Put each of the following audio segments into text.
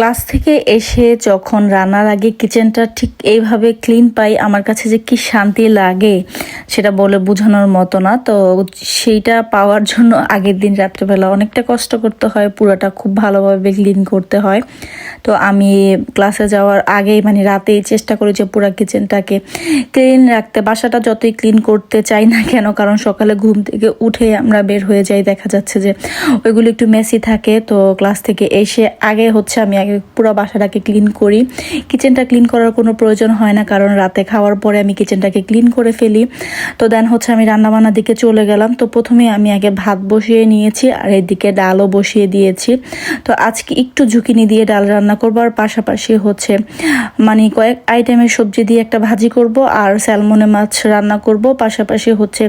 Class থেকে এসে যখন রান্নার আগে কিচেনটা ঠিক এইভাবে ক্লিন পাই, আমার কাছে যে কি শান্তি লাগে সেটা বলে বোঝানোর মতো না। তো সেইটা পাওয়ার জন্য আগের দিন রাত্রেবেলা অনেকটা কষ্ট করতে হয়, পুরোটা খুব ভালোভাবে ক্লিন করতে হয়। তো আমি ক্লাসে যাওয়ার আগেই মানে রাতেই চেষ্টা করি যে পুরো কিচেনটাকে ক্লিন রাখতে। বাসাটা যতই ক্লিন করতে চাই না কেন, কারণ সকালে ঘুম থেকে উঠে আমরা বের হয়ে যাই, দেখা যাচ্ছে যে ওইগুলো একটু মেসি থাকে। তো ক্লাস থেকে এসে আগে হচ্ছে আমি আগে পুরো বাসাটাকে ক্লিন করি। কিচেনটা ক্লিন করার কোনো প্রয়োজন হয় না, কারণ রাতে খাওয়ার পরে আমি কিচেনটাকে ক্লিন করে ফেলি। তো দেন হচ্ছে আমি রান্নাবান্নার দিকে চলে গেলাম। তো প্রথমে আমি আগে ভাত বসিয়ে নিয়েছি, আর এদিকে ডালও বসিয়ে দিয়েছি। তো আজকে একটু ঝুঁকিনি দিয়ে ডাল রান্না করব, আর পাশাপাশি হচ্ছে মানে কয়েক আইটেমের সবজি দিয়ে একটা ভাজি করব, আর স্যালমনে মাছ রান্না করব। পাশাপাশি হচ্ছে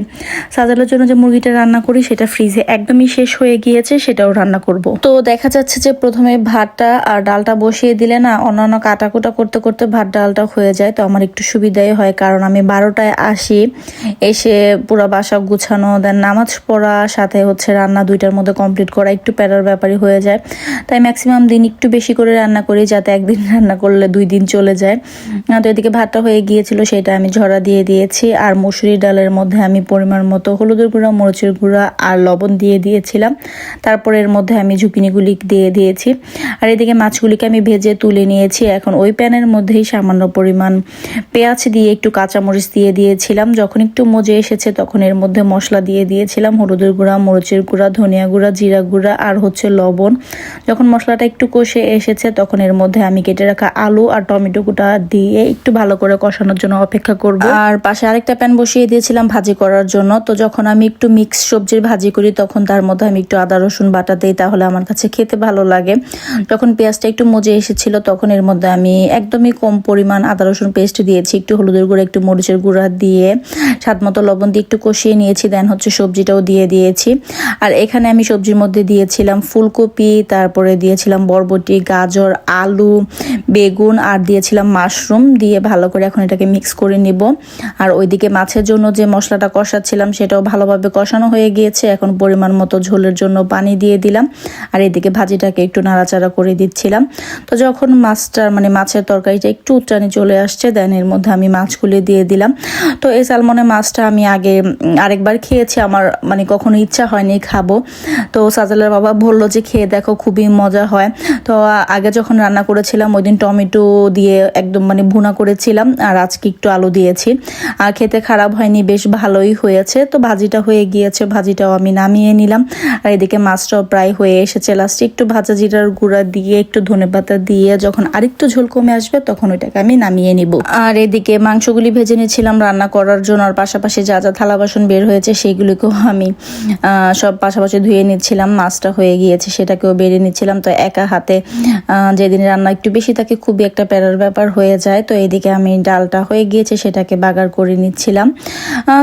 সাজালের জন্য যে মুরগিটা রান্না করি, সেটা ফ্রিজে একদমই শেষ হয়ে গিয়েছে, সেটাও রান্না করব। তো দেখা যাচ্ছে যে প্রথমে ভাতটা আর ডালটা বসিয়ে দিলে না অন্যান্য কাটাকুটা করতে করতে ভাত ডালটা হয়ে যায়। তো আমার একটু সুবিধাই হয়, কারণ আমি বারোটায় আসি, এসে পুরো বাসা গুছানো দেন নামাজ পড়া, সাথে হচ্ছে রান্না দুইটার মধ্যে কমপ্লিট করা, একটু প্যারার ব্যাপারই হয়ে যায়। তাই ম্যাক্সিমাম দিন একটু বেশি করে রান্না করি, যাতে একদিন রান্না করলে দুই দিন চলে যায়। তো এদিকে ভাতটা হয়ে গিয়েছিল, সেটা আমি ঝরা দিয়ে দিয়েছি, আর মুসুরি ডালের মধ্যে আমি পরিমাণ মতো হলুদের গুঁড়া, মরিচের গুঁড়া আর লবণ দিয়ে দিয়েছিলাম। তারপরে এর মধ্যে আমি ঝুঁকিনিগুলি দিয়ে দিয়েছি। আর এদিকে মাছগুলিকে আমি ভেজে তুলে নিয়েছি। এখন ওই প্যানের মধ্যেই সামান্য পরিমাণ পেঁয়াজ দিয়ে একটু কাঁচামরিচ দিয়ে দিয়েছিলাম। যখন একটু মজে এসেছে তখন এর মধ্যে মশলা দিয়ে দিয়েছিলাম। হলুদের গুঁড়া, মরিচের গুঁড়া, ধনিয়া গুঁড়া, জিরা গুঁড়া আর হচ্ছে লবণ। যখন মশলাটা একটু কষে এসেছে তখন এর মধ্যে আমি কেটে রাখা আলু আর টমেটো কুটা দিয়ে একটু ভালো করে কষানোর জন্য অপেক্ষা করব। আর পাশে আরেকটা প্যান বসিয়ে দিয়েছিলাম ভাজি করার জন্য। তো যখন আমি একটু মিক্স সবজির ভাজি করি তখন তার মধ্যে আমি একটু আদা, রসুন বাটা দিই, তাহলে আমার কাছে খেতে ভালো লাগে। যখন পেঁয়াজটা একটু মজে এসেছিল, তখন এর মধ্যে আমি একদমই কম পরিমাণ আদা, রসুন পেস্ট দিয়েছি, একটু হলুদের গুঁড়া, একটু মরিচের গুঁড়া দিয়ে স্বাদ মতো লবণ দিয়ে একটু কষিয়ে নিয়েছি দেন হচ্ছে সবজিটাও দিয়ে দিয়েছি। আর এখানে আমি সবজির মধ্যে দিয়েছিলাম ফুলকপি, তারপরে দিয়েছিলাম বরবটি, গাজর, আলু, বেগুন, আর দিয়েছিলাম মাশরুম, দিয়ে ভালো করে এখন এটাকে মিক্স করে নিব। আর ওইদিকে মাছের জন্য যে মশলাটা কষাচ্ছিলাম, সেটাও ভালোভাবে কষানো হয়ে গিয়েছে, এখন পরিমাণ মতো ঝোলের জন্য পানি দিয়ে দিলাম। আর এদিকে ভাজিটাকে একটু নাড়াচাড়া করে দিচ্ছিলাম। তো যখন মাছটার মানে মাছের তরকারিটা একটু উচ্চানি চলে আসছে দেন এর মধ্যে আমি মাছগুলি দিয়ে দিলাম। তো এই সালমনের মাছটা আমি আগে আরেকবার খেয়েছি। আমার মানে কখনো ইচ্ছা হয়নি খাব। তো সাজালের বাবা বলল যে, খেয়ে দেখো, খুবই মজা হয়। তো আগে যখন রান্না করেছিলাম, ওই দিন টমেটো দিয়ে একদম মানে ভুনা করেছিলাম। আর আজকে একটু আলু দিয়েছি। আর খেতে খারাপ হয়নি, বেশ ভালোই হয়েছে। তো ভাজিটা হয়ে গিয়েছে, ভাজিটাও আমি নামিয়ে নিলাম। আর এদিকে মাছটাও প্রায় হয়ে এসেছে। লাস্টে একটু ভাজা জিরার গুঁড়া দিয়ে একটু ধনে পাতা দিয়ে যখন আরেকটু ঝোল কমে আসবে, তখন ওইটাকে আমি নামিয়ে নিব। আর এদিকে মাংসগুলি ভেজে নিয়েছিলাম, রান্না করার জন্য, আর পাশাপাশি যা যা থালা বাসন বের হয়েছে সেইগুলিকেও আমি সব পাশাপাশি ধুয়ে নিচ্ছিলাম, মাছটা হয়ে গিয়েছে, সেটাকেও বেড়ে নিচ্ছিলাম। তো একা হাতে যেদিন রান্না একটু বেশি থাকে, খুবই একটা প্যারার ব্যাপার হয়ে যায়। তো এদিকে আমি ডালটা হয়ে গিয়েছে, সেটাকে বাগার করে নিচ্ছিলাম।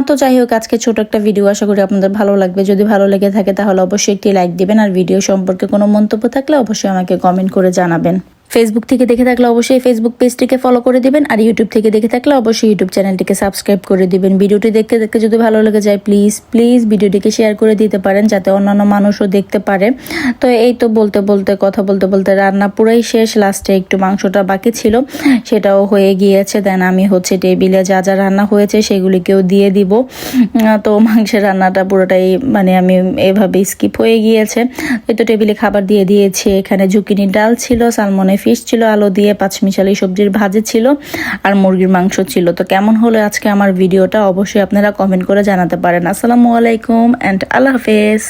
তো যাই হোক, আজকে ছোট একটা ভিডিও আশা করি আপনাদের ভালো লাগবে। যদি ভালো লেগে থাকে, তাহলে অবশ্যই একটি লাইক দিবেন। আর ভিডিও সম্পর্কে কোনো মন্তব্য থাকলে অবশ্যই আমাকে কমেন্ট করে জানাবেন। ফেসবুক থেকে দেখে থাকলে অবশ্যই ফেসবুক পেজটিকে ফলো করে দিবেন আর ইউটিউব থেকে দেখে থাকলে অবশ্যই ইউটিউব চ্যানেলটিকে সাবস্ক্রাইব করে দিবেন। ভিডিওটি দেখতে দেখতে যদি ভালো লেগে যায় প্লিজ প্লিজ ভিডিওটিকে শেয়ার করে দিতে পারেন যাতে অন্যান্য মানুষও দেখতে পারে। তো এই তো বলতে বলতে, কথা বলতে বলতে রান্না পুরাই শেষ লাস্টে একটু মাংসটা বাকি ছিল, সেটাও হয়ে গিয়েছে। দেন আমি হচ্ছে টেবিলে যা যা রান্না হয়েছে সেগুলিকেও দিয়ে দিব। তো মাংসের রান্নাটা পুরোটাই মানে আমি এভাবে স্কিপ হয়ে গিয়েছে। এই তো টেবিলে খাবার দিয়ে দিয়েছি, এখানে ঝুঁকিনির ডাল ছিল সালমনে ফিশ ছিল, আলু দিয়ে পাঁচমিশালি সবজির ভাজি ছিল আর মুরগির মাংস ছিল। তো কেমন হলো আজকে আমার ভিডিওটা? অবশ্যই আপনারা কমেন্ট করে জানাতে পারেন। আসসালামু আলাইকুম অ্যান্ড আল্লাহ হাফেজ।